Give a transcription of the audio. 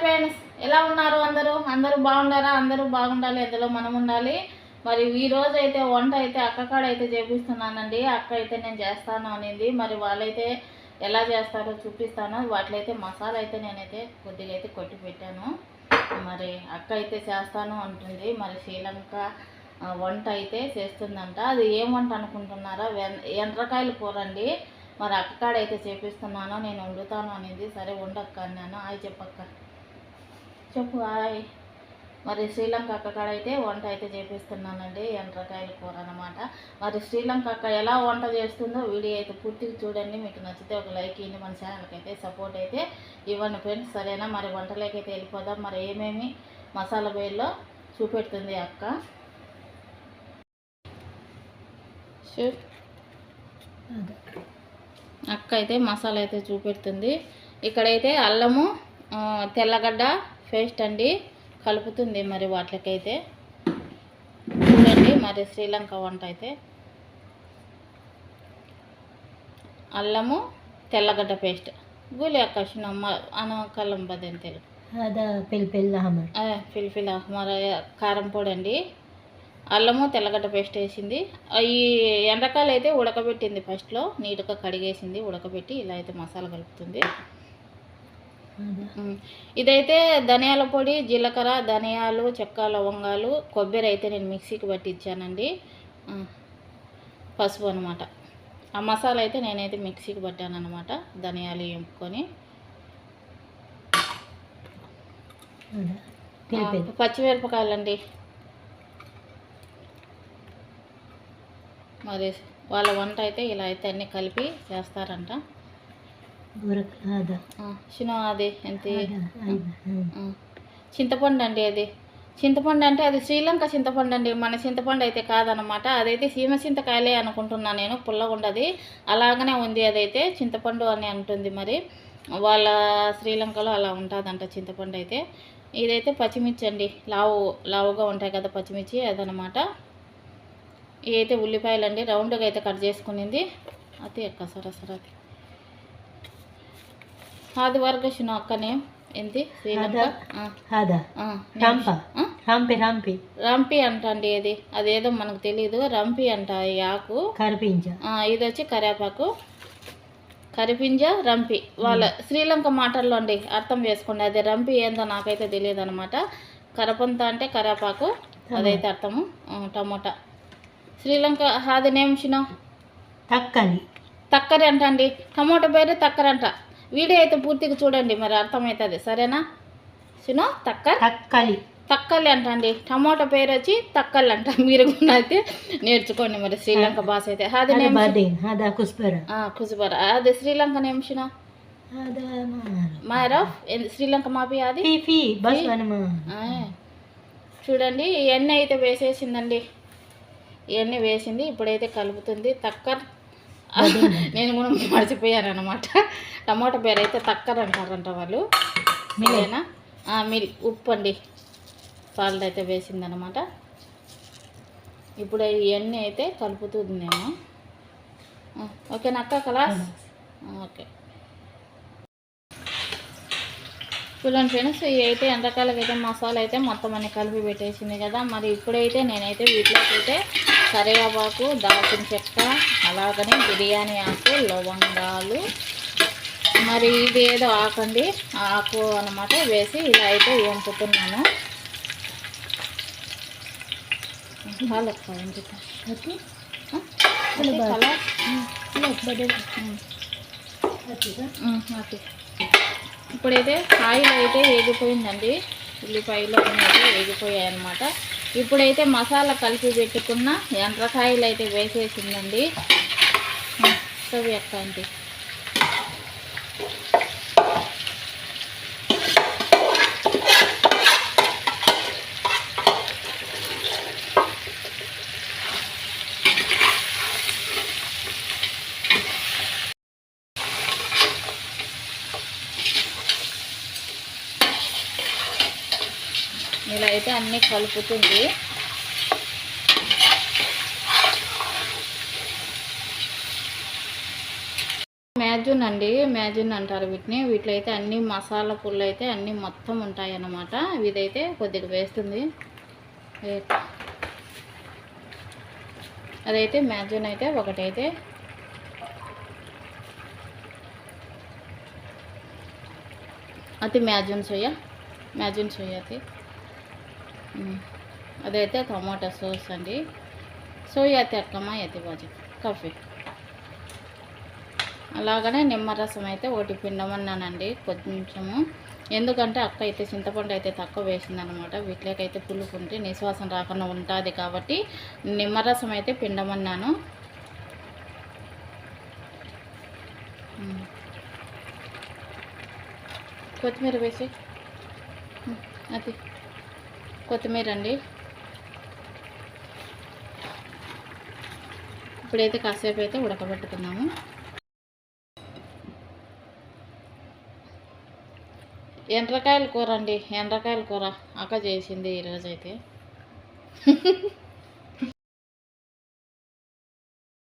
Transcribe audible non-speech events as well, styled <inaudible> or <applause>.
Friends ఎలా ఉన్నారు అందరూ? అందరూ బాగుండారా అందరూ బాగుండాలి. ఎందులో మనం ఉండాలి. మరి ఈ రోజు అయితే వంట అయితే అక్క కాడ అయితే చేపిస్తున్నానండి. అక్క అయితే నేను చేస్తాను అనింది. మరి వాళ్ళైతే ఎలా చేస్తారో చూపిస్తాను. వాటిలైతే మసాలా అయితే నేనైతే కొద్దిగా అయితే కొట్టి పెట్టాను. మరి అక్క అయితే చేస్తాను అంటుంది. మరి శ్రీలంక వంట అయితే చేస్తుందంట. అది ఏం వంట అనుకుంటున్నారా? వెన్- ఎండ్రకాయలు కూర అండి. మరి అక్కకాడైతే అయితే చేపిస్తున్నాను. నేను వండుతాను అనేది. సరే వండక్క అన్నాను. హాయ్ చెప్పక్క. చెప్పు హాయ్. మరి శ్రీలంక అక్క కాడ అయితే వంట అయితే చేపిస్తున్నానండి ఎండ్రకాయల కూర అనమాట మరి శ్రీలంక అక్క ఎలా వంట చేస్తుందో వీడియో అయితే పూర్తిగా చూడండి. మీకు నచ్చితే ఒక లైక్ ఇవ్వండి మన ఛానల్కి అయితే సపోర్ట్ అయితే ఇవ్వండి ఫ్రెండ్స్ సరేనా? మరి వంటలోకి అయితే వెళ్ళిపోదాం. మరి ఏమేమి మసాలా బేల్లో చూపెడుతుంది అక్క? అక్క అయితే మసాలా అయితే చూపెడుతుంది. ఇక్కడైతే అల్లము తెల్లగడ్డ పేస్ట్ అండి కలుపుతుంది మరి వాటికైతే. చూడండి మరి శ్రీలంక వంట అయితే. అల్లము తెల్లగడ్డ పేస్ట్. గూలి ఆకాశం అనకల్లం బదంతెలు పిల్పిల్ అహ్మర. కారం పొడి అండి అల్లము తెల్లగడ్డ పేస్ట్ వేసింది. ఈ ఎండకాలైతే అయితే ఉడకబెట్టింది ఫస్ట్లో. నీట్గా కడిగేసింది ఉడకబెట్టి ఇలా అయితే మసాలా కలుపుతుంది. ఇదైతే ధనియాల పొడి జీలకర్ర ధనియాలు చెక్క లవంగాలు కొబ్బరి అయితే నేను మిక్సీకి పట్టించానండి. పసుపు అనమాట ఆ మసాలా అయితే నేనైతే మిక్సీకి పట్టాను అనమాట ధనియాలు ఎంపుకొని పచ్చిమిరపకాయలండి. మరి వాళ్ళ వంట అయితే ఇలా అయితే అన్నీ కలిపి చేస్తారంట. అది చింతపండు అండి అది. చింతపండు అంటే అది శ్రీలంక చింతపండు అండి. మన చింతపండు అయితే కాదనమాట అదైతే సీమ చింతకాయలే అనుకుంటున్నాను నేను పుల్లగుండది. అలాగనే ఉంది అదైతే చింతపండు అని అంటుంది మరి. వాళ్ళ శ్రీలంకలో అలా ఉంటుందంట చింతపండు అయితే. ఇదైతే పచ్చిమిర్చి అండి. లావు లావుగా ఉంటాయి కదా పచ్చిమిర్చి అదనమాట ఇదైతే ఉల్లిపాయలు అండి రౌండ్గా అయితే కట్ చేసుకునింది. అతి ఎక్క సరే సరే అది ಹಾದಿ ವರ್ಗಶಿನ ಅಕ್ಕನೇ ఏంటి రాంపి. రాంపి రంపి. అంట అండి ఇది అదేదో మనకు తెలియదు రంపి అంట ఈ ఆకు. కరిపింజ. ఇది వచ్చి కరేపాకు కరిపింజ రంపి. వాళ్ళ శ్రీలంక మాటల్లో అండి అర్థం చేసుకోండి. అదే రంపి ఏందో నాకైతే తెలియదు అనమాట కరపంత అంటే కరేపాకు అదైతే అర్థము. టమోటా. శ్రీలంక హాది నేమిషిన తక్కని. తక్కరి అంట అండి. టమోటా పేరు తక్కరంట. వీడియో అయితే పూర్తిగా చూడండి మరి అర్థమవుతుంది సరేనా? సునో తక్క తక్కలి. తక్కలి అంటండి. టమోటా పేరు వచ్చి తక్కలి అంట. మీరు కూడా అయితే నేర్చుకోండి మరి శ్రీలంక భాష అయితే. అది కుసుబర. అది శ్రీలంక నేమ్ మైర్. ఆఫ్ శ్రీలంక మాపి అది? చూడండి ఇవన్నీ అయితే వేసేసిందండి. ఇవన్నీ వేసింది ఇప్పుడైతే కలుపుతుంది. తక్కర్ నేను కూడా మర్చిపోయాను అనమాట టమాటా పేరు అయితే తక్కర్ అంటారంట వాళ్ళు. మీరేనా? మిల్. ఉప్పు అండి. సాల్ట్ అయితే వేసిందనమాట ఇప్పుడు ఇవన్నీ అయితే కలుపుతుందేమో ఆ, ఓకేనా అక్క కలాస్? ఓకే. చూడండి ఫ్రెండ్స్ ఇవి అయితే ఎండకాలకి అయితే మసాలా అయితే మొత్తం అన్ని కలిపి పెట్టేసింది కదా. మరి ఇప్పుడైతే నేనైతే వీటిలోకి అయితే కరివేపాకు దాల్చిన చెక్క అలాగనే బిర్యానీ ఆకు లవంగాలు. మరి ఇదేదో ఆకండి ఆకు అనమాట వేసి ఇలా అయితే వంపుతున్నాను. ఓకే ఇప్పుడైతే కాయలు అయితే వేగిపోయిందండి. ఉల్లిపాయలు అనేది వేగిపోయాయి అనమాట ఇప్పుడైతే మసాలా కలిపి పెట్టుకున్న ఎండ్రకాయలు అయితే వేసేసిందండి. ఉమ్, స్టవ్ అయితే అన్నీ కలుపుతుంది. మ్యాజిన్ అండి మ్యాజిన్ అంటారు వీటిని. వీటిలో అయితే అన్ని మసాలా పుల్లు అయితే అన్నీ మొత్తం ఉంటాయి అన్నమాట. ఇదైతే కొద్దిగా వేస్తుంది. అదైతే మ్యాజిన్ అయితే ఒకటైతే. అతి మ్యాజిన్ సోయ మ్యాజిన్ సోయ అది ಅದೈತೆ ಟೊಮೊಟೊ ಸಾಸ್ అండి సోయా తెక్కమ్మ ఎత్తి బాజు కాఫీ అలాగనే నిమ్మరసం అయితే ఒకటి పిండమన్నానండి కొంచెము ఎందుకంటే అక్క అయితే చింతపండు అయితే తక్కువ వేసిందనమాట వీటిలోకైతే పులుపు ఉంటే నిశ్వాసం రాకుండా ఉంటుంది కాబట్టి నిమ్మరసం అయితే పిండమన్నాను ఉమ్. కొత్తిమీర వేసి ఉమ్, అది కొత్తిమీర అండి ఇప్పుడైతే కాసేపు అయితే ఉడకబెట్టుకున్నాము ఎండ్రకాయల కూర అండి ఎండ్రకాయల కూర అక్క చేసింది ఈరోజైతే. <laughs>